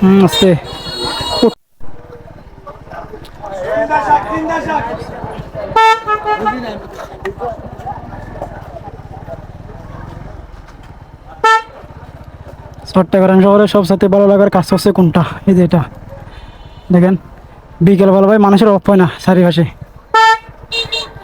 হুম আস্তে চট্টগ্রাম শহরে সবসাথে ভালো লাগার কাজ হচ্ছে কোনটা? এই যে এটা। দেখেন বিকেলবেলা ভাই মানুষের অফ হয় না চারিপাশে।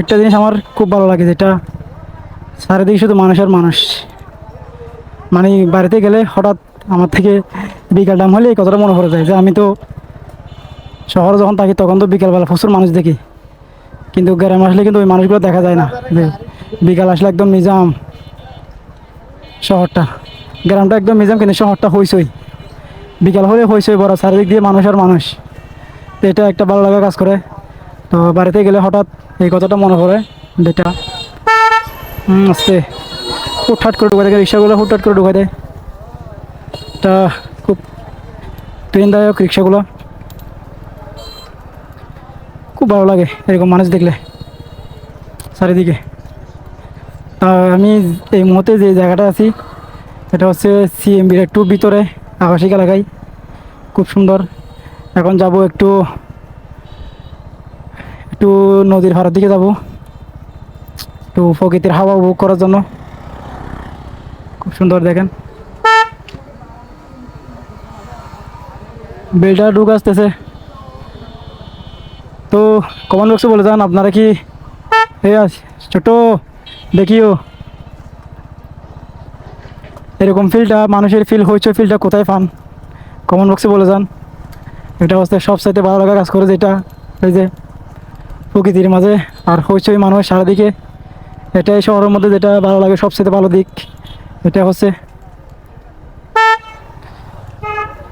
একটা জিনিস আমার খুব ভালো লাগে যেটা, চারিদিকে শুধু মানুষের মানুষ। মানে বাড়িতে গেলে হঠাৎ আমার থেকে বিকাল টাইম হলে এই কথাটা মনে পড়ে যায় যে আমি তো শহরে যখন থাকি তখন তো বিকালবেলা প্রচুর মানুষ দেখি। কিন্তু গ্রামে আসলে কিন্তু ওই মানুষগুলো দেখা যায় না বিকাল আসলে একদম নিজাম শহরটা। গ্রামটা একদম নিজাম, কিন্তু শহরটা হইসই বিকাল হলে হইসই বড়, চারিদিক দিয়ে মানুষ আর মানুষ। তো এটা একটা ভালো লাগা কাজ করে। তো বাড়িতে গেলে হঠাৎ এই কথাটা মনে পড়ে যেটা আস্তে হুটহাট করে ঢুকা দেয় রিক্সাগুলো হুটহাট করে ঢুকা দেয় খুব ট্রেনদায়ক রিক্সাগুলো। খুব ভালো লাগে এরকম মানুষ দেখলে চারিদিকে। আমি এই মুহূর্তে যে জায়গাটা আছি, এটা হচ্ছে সিএমবির একটু ভিতরে আবাসিক এলাকায়। খুব সুন্দর। এখন যাব একটু একটু নদীর ভাড়ার দিকে যাব। একটু প্রকৃতির হাওয়া উপভোগ করার জন্য। খুব সুন্দর দেখেন। বেলটা ঢুক আসতেছে। তো কমেন্ট বক্সে বলে যান, আপনারা কি এই ছোট, দেখিও। এরকম ফিলটা মানুষের ফিল হয়েছে ফিলটা কোথায় পান? কমেন্ট বক্সে বলে যান। এটা হচ্ছে সব সবসাইতে ভালো লাগা কাজ করে যেটা, এই যে প্রকৃতির মাঝে আর হইচই মানুষ সারাদিকে এটাই শহরের মধ্যে যেটা ভালো লাগে সবচেয়ে ভালো দিক। এটা হচ্ছে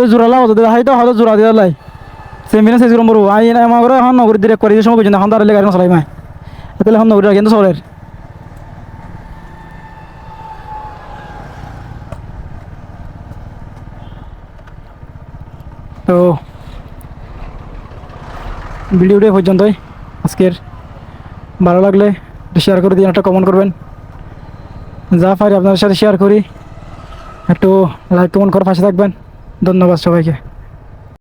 তো জোড়া লাগাও তো হাই তো হয়তো জোড়া দিয়ে লাই। চেজ গরম বড় আই আমার ঘরে এখন নগরী ডিরেক্ট করে দিয়ে সময় পর্যন্ত এখন তার গাড়ি চলাই মাই। এতালে এখন নগরী কিন্তু চলের। তো ভিডিওটা পর্যন্তই। আজকের ভালো লাগলে শেয়ার করে দিন, একটা কমেন্ট করবেন। যা পারি আপনাদের সাথে শেয়ার করি। একটু লাইক কমেন্ট করে পাশে থাকবেন। ধন্যবাদ সবাইকে।